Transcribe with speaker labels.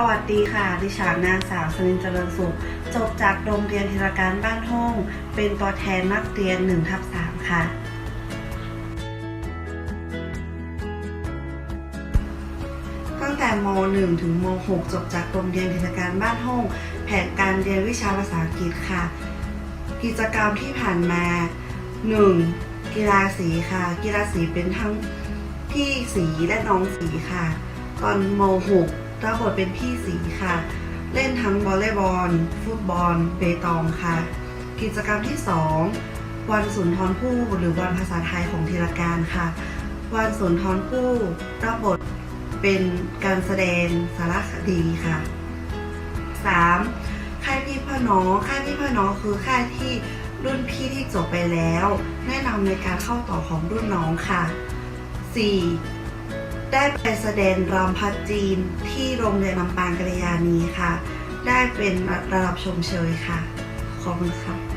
Speaker 1: สวัสดีค่ะ ดิฉันนางสาวสนินเจริญสุข จบจากโรงเรียนธีรการบ้านห้อง เป็นตัวแทนนักเรียน1ทับ3ค่ะ ตั้งแต่ม .1 ถึงม .6 จบจากโรงเรียนธีรการบ้านห้อง แผนการเรียนวิชาภาษาอังกฤษค่ะ กิจกรรมที่ผ่านมา 1. กีฬาสีค่ะ กีฬาสีเป็นทั้งพี่สีและน้องสีค่ะ ตอนม .6 รับบทเป็นพี่สีค่ะ เล่นทั้งวอลเลย์บอล ฟุตบอล เปตองค่ะ กิจกรรมที่ 2 วันสุนทรภู่หรือวันภาษาไทยของธีรการค่ะ วันสุนทรภู่รับบทเป็นการแสดงสารคดีค่ะ 3. ค่ายพี่พ่อน้อง ค่ายพี่พ่อน้องคือค่ายที่รุ่นพี่ที่จบไปแล้ว แนะนำในการเข้าต่อของรุ่นน้องค่ะ 4. ได้ไปแสดงรำพัดจีนที่โรงเรียนลำปางกัลยาณีค่ะ ได้เป็นระดับชมเชยค่ะ ขอบคุณครับ